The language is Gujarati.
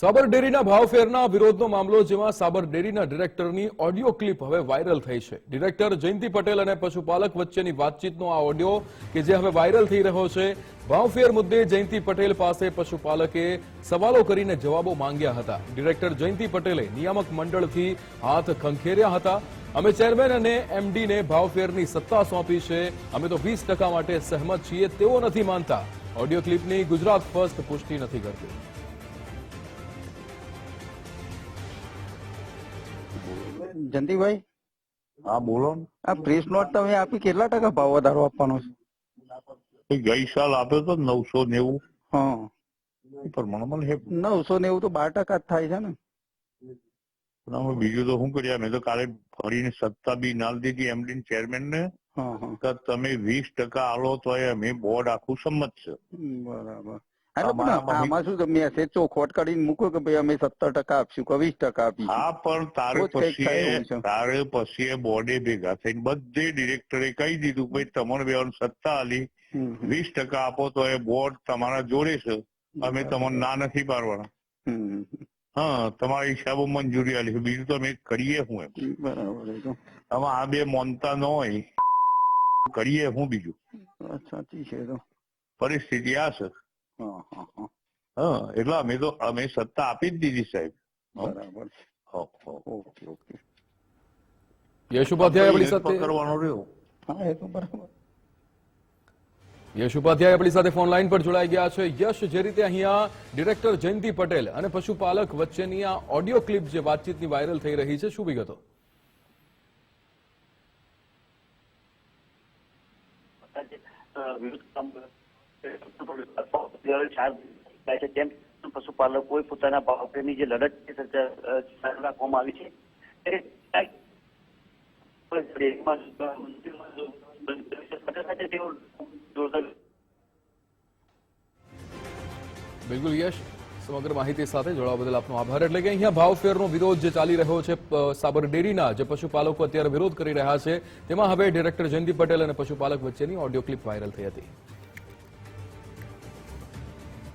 સાબર ડેરીના ભાવફેરના વિરોધનો મામલો જેમાં સાબર ડેરીના ડિરેક્ટરની ઓડિયો ક્લિપ હવે વાયરલ થઈ છે. ડિરેક્ટર જયંતિ પટેલ અને પશુપાલક વચ્ચેની વાતચીતનો આ ઓડિયો કે જે હવે વાયરલ થઈ રહ્યો છે, ભાવફેર મુદ્દે જયંતિ પટેલ પાસે પશુપાલકે સવાલો કરીને જવાબો માંગ્યા હતા. ડિરેક્ટર જયંતિ પટેલે નિયામક મંડળથી હાથ ખંખેર્યા હતા. અમે ચેરમેન અને એમડીને ભાવફેરની સત્તા સોંપી છે. અમે તો વીસ માટે સહેમત છીએ તેઓ નથી માનતા. ઓડિયો ક્લિપની ગુજરાત ફર્સ્ટ પુષ્ટિ નથી કરતું. જયંતિભાઈ હા બોલો ને. આ પ્રેસ નોટ તમે આપી કેટલા ટકા ભાવ વધારો આપવાનો છે? ગઈ સાલ આપ્યો તો નવસો નેવું. હા. પણ મને હે. નવસો નેવું તો બાર ટકા જ થાય છે ને. અમે બીજું તો શું કર્યા મેં તો કાલે ફરીને સત્તા બી નાલ દીધી એમડી ચેરમેન ને હા હા. તમે વીસ ટકા આલો તો અમે બોર્ડ આખું સંમત છે. બરાબર. પણ આમાં- શું મેસેજ ચોખવટ કરીને મૂકો કે ભાઈ અમે સત્તર ટકા આપશું કે વીસ ટકા આપીશું? હા પણ તારે પછી તારે પછી બોર્ડે ભેગા થઈને બધે ડિરેક્ટરે કહી દીધું ભાઈ તમારે સત્તા આલી વીસ ટકા આપો તો એ બોર્ડ તમારા જોડે છે. અમે તમને ના નથી પાડવાના. હા તમારા હિસાબો મંજૂરી આલી છે. બીજું તો અમે કરીએ હું એમ. બરાબર આમાં આ બે મોનતા ન હોય. કરીએ હું બીજું. સાચી છે તો. પરિસ્થિતિ આ છે. હા હા હા. હા એટલે અમે તો અમે સત્તા આપી જ દીધી સાહેબ. બરાબર. હો, હો. Okay okay. યશ ઉપાધ્યાય આપણી સાથે પકડવાનો રહ્યો. હા એ તો બરાબર. યશ ઉપાધ્યાય આપણી સાથે ફોન લાઈન પર જોડાઈ ગયા છે. યશ જે રીતે અહીંયા ડિરેક્ટર જયંતિ પટેલ અને પશુપાલક વચ્ચેની આ ઓડિયો ક્લિપ જે વાતચીતની વાયરલ થઈ રહી છે શું વિગતો? વિરુદ્ધ કામ ચાર થાય છે. તેમ પશુપાલકોએ પોતાના ભાવની જે લડત રાખવામાં આવી છે. બિલકુલ યશ, સમગ્ર માહિતી સાથે જોડાવા બદલ આપનો આભાર. એટલે કે અહીંયા ભાવફેરનો વિરોધ જે ચાલી રહ્યો છે સાબર ડેરીના, જે પશુપાલકો અત્યારે વિરોધ કરી રહ્યા છે, તેમાં હવે ડિરેક્ટર જયંતિ પટેલ અને પશુપાલક વચ્ચેની ઓડિયો ક્લિપ વાયરલ થઈ હતી.